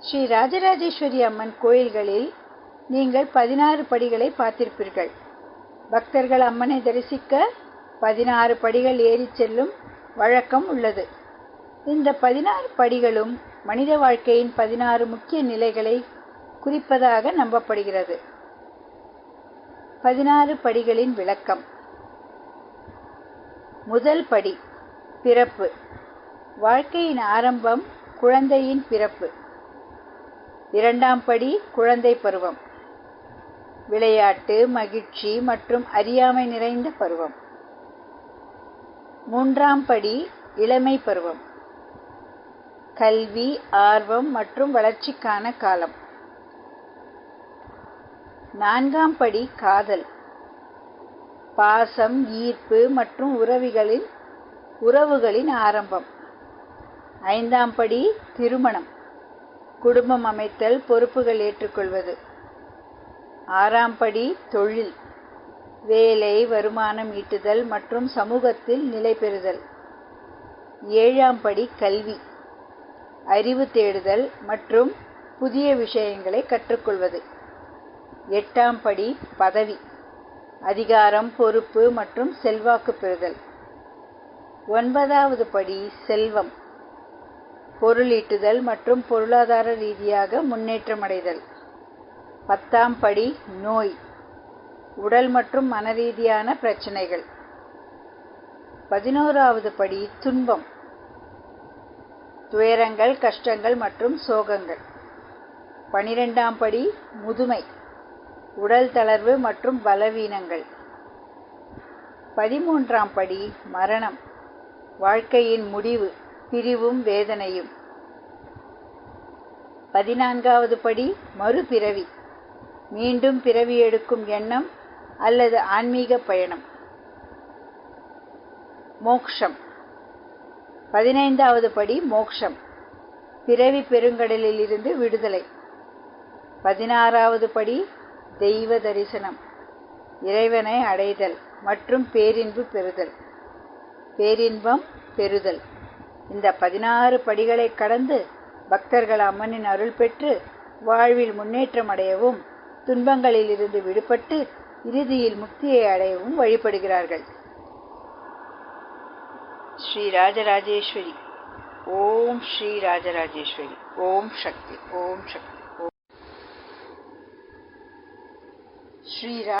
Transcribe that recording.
ஸ்ரீ ராஜராஜேஸ்வரி அம்மன் கோயில்களில் நீங்கள் பதினாறு படிகளை பார்த்திருப்பீர்கள். பக்தர்கள் அம்மனை தரிசிக்க பதினாறு படிகள் ஏறிச் செல்லும் வழக்கம் உள்ளது. இந்த பதினாறு படிகளும் மனித வாழ்க்கையின் பதினாறு முக்கிய நிலைகளை குறிப்பதாக நம்பப்படுகிறது. பதினாறு படிகளின் விளக்கம். முதல் படி பிறப்பு. வாழ்க்கையின் ஆரம்பம் குழந்தையின் பிறப்பு. இரண்டாம் படி குழந்தை பருவம். விளையாட்டு மகிழ்ச்சி மற்றும் அறியாமை நிறைந்த பருவம். மூன்றாம் படி இளமை பருவம். கல்வி ஆர்வம் மற்றும் வளர்ச்சிக்கான காலம். நான்காம் படி காதல். பாசம் ஈர்ப்பு மற்றும் உறவிகளின் உறவுகளின் ஆரம்பம். ஐந்தாம் படி திருமணம். குடும்பம் அமைத்தல் பொறுப்புகள் ஏற்றுக்கொள்வது. ஆறாம் படி தொழில் வேலை வருமானம் ஈட்டுதல் மற்றும் சமூகத்தில் நிலை பெறுதல். ஏழாம் படி கல்வி அறிவு தேடுதல் மற்றும் புதிய விஷயங்களை கற்றுக்கொள்வது. எட்டாம் படி பதவி அதிகாரம் பொறுப்பு மற்றும் செல்வாக்கு பெறுதல். ஒன்பதாவது படி செல்வம் பொருளீட்டுதல் மற்றும் பொருளாதார ரீதியாக முன்னேற்றமடைதல். பத்தாம் படி நோய். உடல் மற்றும் மனரீதியான பிரச்சனைகள். பதினோராவது படி துன்பம். துயரங்கள் கஷ்டங்கள் மற்றும் சோகங்கள். பனிரெண்டாம் படி முதுமை. உடல் தளர்வு மற்றும் பலவீனங்கள். பதிமூன்றாம் படி மரணம். வாழ்க்கையின் முடிவு. பிரிவும் வேதனையும். பதினான்காவது படி மறுபிறவி. மீண்டும் பிறவி எடுக்கும் எண்ணம் அல்லது ஆன்மீக பயணம். மோக்ஷம். பதினைந்தாவது படி மோக்ஷம். பிறவி பெருங்கடலில் இருந்து விடுதலை. பதினாறாவது படி தெய்வ தரிசனம். இறைவனை அடைதல் மற்றும் பேரின்பு பெறுதல். பேரின்பம் பெறுதல். இந்த பதினாறு படிகளை கடந்து பக்தர்கள் அம்மனின் அருள் பெற்று வாழ்வில் முன்னேற்றம் அடையவும் துன்பங்களில் இருந்து விடுபட்டு இறுதியில் முக்தியை அடையவும் வழிபடுகிறார்கள். ஸ்ரீ ராஜராஜேஸ்வரி. ஓம் ஸ்ரீ ராஜராஜேஸ்வரி. ஓம் சக்தி. ஓம் சக்தி. ஓம். ஸ்ரீ